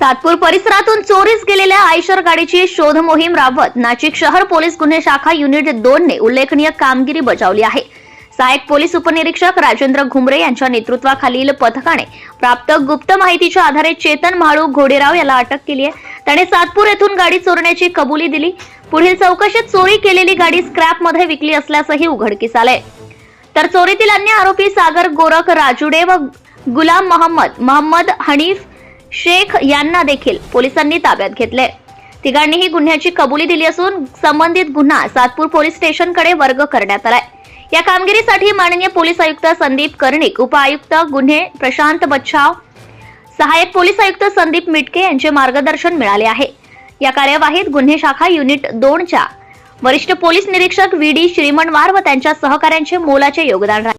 सातपूर परिसरातून चोरीस गेलेल्या आयशर गाडीची शोध मोहीम राबवत नाशिक शहर पोलीस गुन्हे शाखा युनिट दोन ने उल्लेखनीय कामगिरी बजावली आहे. सहायक पोलीस उपनिरीक्षक राजेंद्र घुमरे यांच्या नेतृत्वाखालील पथकाने प्राप्त गुप्त माहितीच्या आधारे चेतन म्हाळू घोडेराव याला अटक केली आहे. त्याने सातपूर येथून गाडी चोरण्याची कबुली दिली. पुढील चौकशीत चोरी केलेली गाडी स्क्रॅपमध्ये विकली असल्याचंही उघडकीस आलंय. तर चोरीतील अन्य आरोपी सागर गोरख राजुडे व गुलाम मोहम्मद मोहम्मद हनीफ शेख यांना देखील पोलिसांनी ताब्यात घेतले. तिघांनीही गुन्ह्याची कबुली दिली असून संबंधित गुन्हा सातपूर पोलीस स्टेशनकडे वर्ग करण्यात आलाय. या कामगिरीसाठी माननीय पोलीस आयुक्त संदीप कर्णिक उपआयुक्त गुन्हे प्रशांत बच्छाव सहाय्यक पोलीस आयुक्त संदीप मिटके यांचे मार्गदर्शन मिळाले आहे. या कार्यवाहीत गुन्हे शाखा युनिट दोनच्या वरिष्ठ पोलीस निरीक्षक व्ही डी श्रीमणवार व त्यांच्या सहकाऱ्यांचे मोलाचे योगदान राहिले.